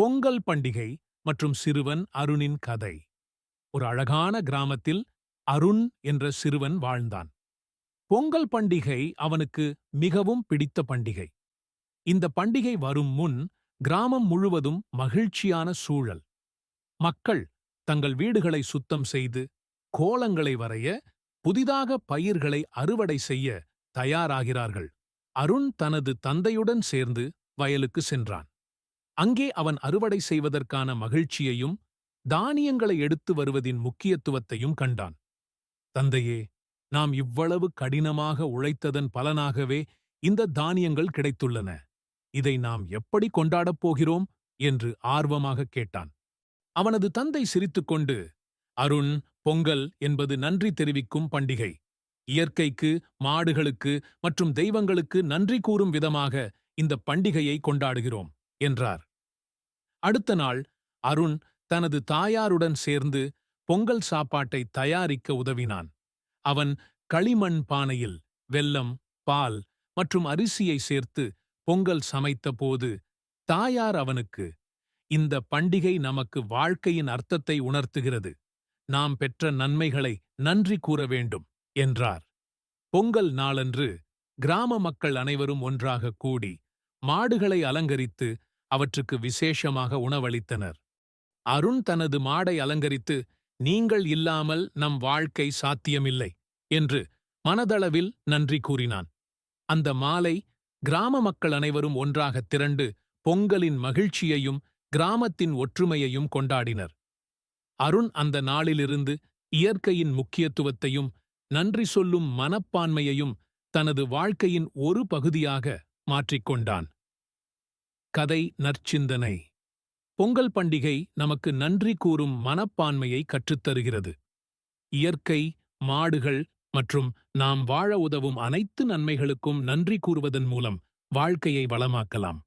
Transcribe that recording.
பொங்கல் பண்டிகை மற்றும் சிறுவன் அருணின் கதை. ஒரு அழகான கிராமத்தில் அருண் என்ற சிறுவன் வாழ்ந்தான். பொங்கல் பண்டிகை அவனுக்கு மிகவும் பிடித்த பண்டிகை. இந்த பண்டிகை வரும் முன் கிராமம் முழுவதும் மகிழ்ச்சியான சூழல். மக்கள் தங்கள் வீடுகளை சுத்தம் செய்து கோலங்களை வரைய புதிதாக பயிர்களை அறுவடை செய்ய தயாராகிறார்கள். அருண் தனது தந்தையுடன் சேர்ந்து வயலுக்கு சென்றான். அங்கே அவன் அறுவடை செய்வதற்கான மகிழ்ச்சியையும் தானியங்களை எடுத்து வருவதின் முக்கியத்துவத்தையும் கண்டான். தந்தையே நாம் இவ்வளவு கடினமாக உழைத்ததன் பலனாகவே இந்த தானியங்கள் கிடைத்துள்ளன. இதை நாம் எப்படி கொண்டாடப் போகிறோம்? என்று ஆர்வமாக கேட்டான். அவனது தந்தை சிரித்துக்கொண்டு அருண் பொங்கல் என்பது நன்றி தெரிவிக்கும் பண்டிகை. இயற்கைக்கு மாடுகளுக்கு மற்றும் தெய்வங்களுக்கு நன்றி கூறும் விதமாக இந்த பண்டிகையை கொண்டாடுகிறோம் என்றார். அடுத்த நாள் அருண் தனது தாயாருடன் சேர்ந்து பொங்கல் சாப்பாட்டை தயாரிக்க உதவினான். அவன் களிமண் பானையில் வெல்லம் பால் மற்றும் அரிசியை சேர்த்து பொங்கல் சமைத்தபோது தாயார் அவனுக்கு இந்த பண்டிகை நமக்கு வாழ்க்கையின் அர்த்தத்தை உணர்த்துகிறது. நாம் பெற்ற நன்மைகளை நன்றி கூற வேண்டும் என்றார். பொங்கல் நாளன்று கிராம மக்கள் அனைவரும் ஒன்றாக கூடி மாடுகளை அலங்கரித்து அவற்றுக்கு விசேஷமாக உணவளித்தனர். அருண் தனது மாடை அலங்கரித்து நீங்கள் இல்லாமல் நம் வாழ்க்கை சாத்தியமில்லை என்று மனதளவில் நன்றி கூறினான். அந்த மாலை கிராம மக்கள் அனைவரும் ஒன்றாக திரண்டு பொங்கலின் மகிழ்ச்சியையும் கிராமத்தின் ஒற்றுமையையும் கொண்டாடினர். அருண் அந்த நாளிலிருந்து இயற்கையின் முக்கியத்துவத்தையும் நன்றி சொல்லும் மனப்பான்மையையும் தனது வாழ்க்கையின் ஒரு பகுதியாக மாற்றிக்கொண்டான் கதை நற்சிந்தனை. பொங்கல் பண்டிகை நமக்கு நன்றி கூறும் மனப்பான்மையை கற்றுத்தருகிறது. இயற்கை மாடுகள் மற்றும் நாம் வாழ உதவும் அனைத்து நன்மைகளுக்கும் நன்றி கூறுவதன் மூலம் வாழ்க்கையை வளமாக்கலாம்.